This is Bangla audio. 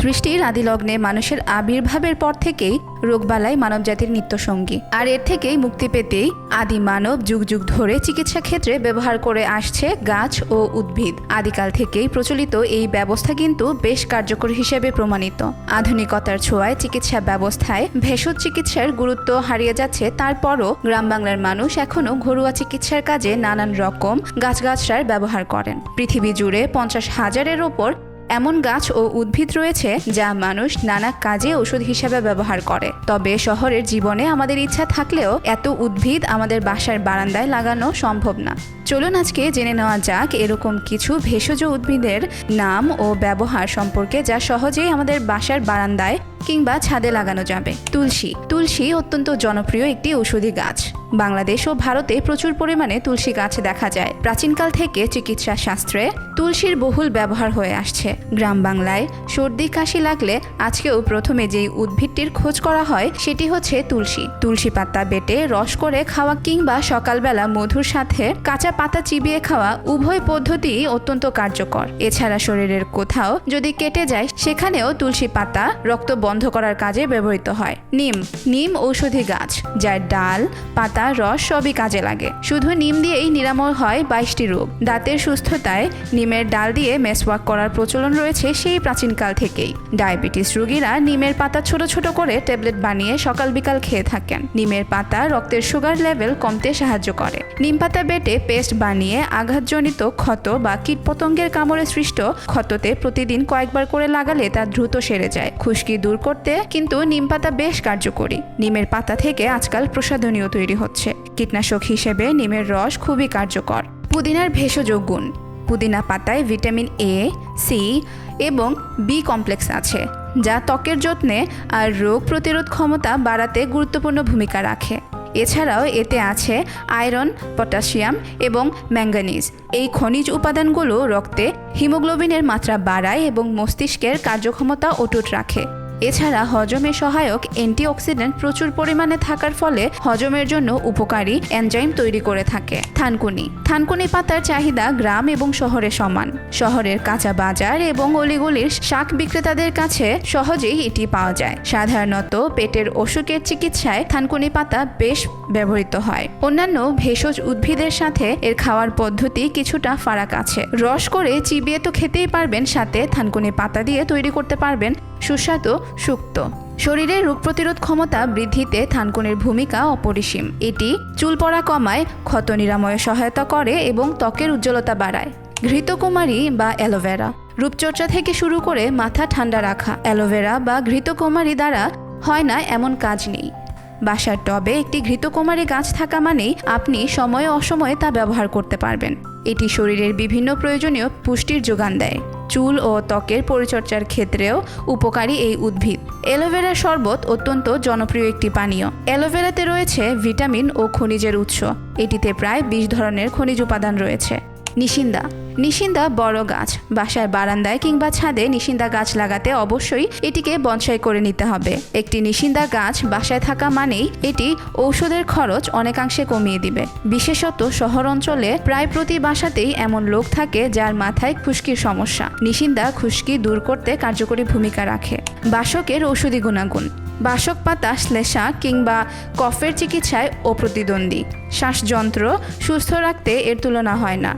সৃষ্টির আদিলগ্নে মানুষের আবির্ভাবের পর থেকেই রোগবালাই মানবজাতির নিত্যসঙ্গী। আর এর থেকেই মুক্তি পেতেই আদি মানব যুগ যুগ ধরে চিকিৎসা ক্ষেত্রে ব্যবহার করে আসছে গাছ ও উদ্ভিদ। আদিকাল থেকেই প্রচলিত এই ব্যবস্থা কিন্তু বেশ কার্যকর হিসেবে প্রমাণিত। আধুনিকতার ছোঁয়ায় চিকিৎসা ব্যবস্থায় ভেষজ চিকিৎসার গুরুত্ব হারিয়ে যাচ্ছে। তারপরও গ্রাম বাংলার মানুষ এখনও ঘরোয়া চিকিৎসার কাজে নানান রকম গাছগাছরার ব্যবহার করেন। পৃথিবী জুড়ে পঞ্চাশ হাজারের ওপর এমন গাছ ও উদ্ভিদ রয়েছে যা মানুষ নানা কাজে ওষুধ হিসেবে ব্যবহার করে। তবে শহরের জীবনে আমাদের ইচ্ছা থাকলেও এত উদ্ভিদ আমাদের বাসার বারান্দায় লাগানো সম্ভব না। চলুন আজকে জেনে নেওয়া যাক এরকম কিছু ভেষজ উদ্ভিদের নাম ও ব্যবহার সম্পর্কে যা সহজেই আমাদের বাসার বারান্দায় কিংবা ছাদে লাগানো যাবে। তুলসী। তুলসী অত্যন্ত জনপ্রিয় একটি ঔষধি গাছ। বাংলাদেশ ও ভারতে প্রচুর পরিমাণে তুলসী গাছ দেখা যায়। প্রাচীনকাল থেকে চিকিৎসা শাস্ত্রে তুলসীর বহুল ব্যবহার হয়ে আসছে। গ্রাম বাংলায় সর্দি কাশি লাগলে আজকেও প্রথমে যেই উদ্ভিদটির খোঁজ করা হয়, সেটি হচ্ছে তুলসী। তুলসী পাতা বেটে রস করে খাওয়া কিংবা সকালবেলা মধুর সাথে কাঁচা পাতা চিবিয়ে খাওয়া উভয় পদ্ধতি অত্যন্ত কার্যকর। এছাড়া শরীরের কোথাও যদি কেটে যায়, সেখানেও তুলসী পাতা রক্ত বন্ধ করার কাজে ব্যবহৃত হয়। নিম নিম ঔষধি গাছ, যার ডাল, পাতা রস সবই কাজে লাগে। শুধু নিম দিয়েই নিরাময় হয় বাইশটি রোগ। দাঁতের সুস্থতায় নিমের ডাল দিয়ে মেসওয়াক করার প্রচলন রয়েছে সেই প্রাচীনকাল থেকেই। ডায়াবেটিস রোগীরা নিমের পাতা ছোট ছোট করে ট্যাবলেট বানিয়ে সকাল বিকাল খেয়ে থাকেন। নিমের পাতা রক্তের সুগার লেভেল কমতে সাহায্য করে। নিম পাতা বেটে পেস্ট বানিয়ে আঘাতজনিত ক্ষত বা কীটপতঙ্গের কামড়ে সৃষ্ট ক্ষততে প্রতিদিন কয়েকবার করে লাগালে তা দ্রুত সেরে যায়। খুশকি দূর করতে কিন্তু নিম পাতা বেশ কার্যকরী। নিমের পাতা থেকে আজকাল প্রসাধনীয় তৈরি হচ্ছে। কীটনাশক হিসেবে নিমের রস খুবই কার্যকর। পুদিনার ভেষজ গুণ। পুদিনা পাতায় ভিটামিন এ সি এবং বি কমপ্লেক্স আছে, যা ত্বকের যত্নে আর রোগ প্রতিরোধ ক্ষমতা বাড়াতে গুরুত্বপূর্ণ ভূমিকা রাখে। এছাড়াও এতে আছে আয়রন, পটাশিয়াম এবং ম্যাঙ্গানিজ। এই খনিজ উপাদানগুলো রক্তে হিমোগ্লোবিনের মাত্রা বাড়ায় এবং মস্তিষ্কের কার্যক্ষমতা অটুট রাখে। এছাড়া হজমে সহায়ক অ্যান্টিঅক্সিডেন্ট প্রচুর পরিমাণে থাকার ফলে হজমের জন্য উপকারী এনজাইম তৈরি করে থাকে। থানকুনি। থানকুনি পাতার চাহিদা গ্রাম এবং শহরে সমান। শহরের কাঁচা বাজার এবং অলিগলির শাক বিক্রেতাদের কাছে সহজেই এটি পাওয়া যায়। সাধারণত পেটের অসুখের চিকিৎসায় থানকুনি পাতা বেশ ব্যবহৃত হয়। অন্যান্য ভেষজ উদ্ভিদের সাথে এর খাওয়ার পদ্ধতি কিছুটা ফারাক আছে। রস করে চিবিয়ে তো খেতেই পারবেন, সাথে থানকুনি পাতা দিয়ে তৈরি করতে পারবেন সুস্বাদু, সুক্ত। শরীরের রোগ প্রতিরোধ ক্ষমতা বৃদ্ধিতে থানকুনির ভূমিকা অপরিসীম। এটি চুল পড়া কমায়, ক্ষত নিরাময়ে সহায়তা করে এবং ত্বকের উজ্জ্বলতা বাড়ায়। ঘৃতকুমারী বা অ্যালোভেরা। রূপচর্চা থেকে শুরু করে মাথা ঠান্ডা রাখা। অ্যালোভেরা বা ঘৃতকুমারী দ্বারা হয় না এমন কাজ নেই। বাসার টবে একটি ঘৃতকুমারী গাছ থাকা মানেই আপনি সময়ে অসময়ে তা ব্যবহার করতে পারবেন। এটি শরীরের বিভিন্ন প্রয়োজনীয় পুষ্টির যোগান দেয়। চুল ও ত্বকের পরিচর্যার ক্ষেত্রেও উপকারী এই উদ্ভিদ। অ্যালোভেরা শরবত অত্যন্ত জনপ্রিয় একটি পানীয়। অ্যালোভেরাতে রয়েছে ভিটামিন ও খনিজের উৎস। এটিতে প্রায় বিশ ধরনের খনিজ উপাদান রয়েছে। নিশিন্দা। নিশিন্দা বড় গাছ, বাসার বারান্দায় কিংবা ছাদে নিশিন্দা গাছ লাগাতে অবশ্যই এটিকে বনসাই করে নিতে হবে। একটি নিশিন্দা গাছ বাসায় থাকা মানেই এটি ঔষধের খরচ অনেকাংশে কমিয়ে দিবে। বিশেষত শহর অঞ্চলে প্রায় প্রতি বাসাতেই এমন লোক থাকে যার মাথায় খুশকির সমস্যা। নিশিন্দা খুশকি দূর করতে কার্যকরী ভূমিকা রাখে। বাসকের ঔষধি গুণাগুণ। বাসক পাতা শ্লেষা কিংবা কফের চিকিৎসায় অপ্রতিদ্বন্দ্বী শ্বাসযন্ত্র সুস্থ রাখতে এর তুলনা হয় না।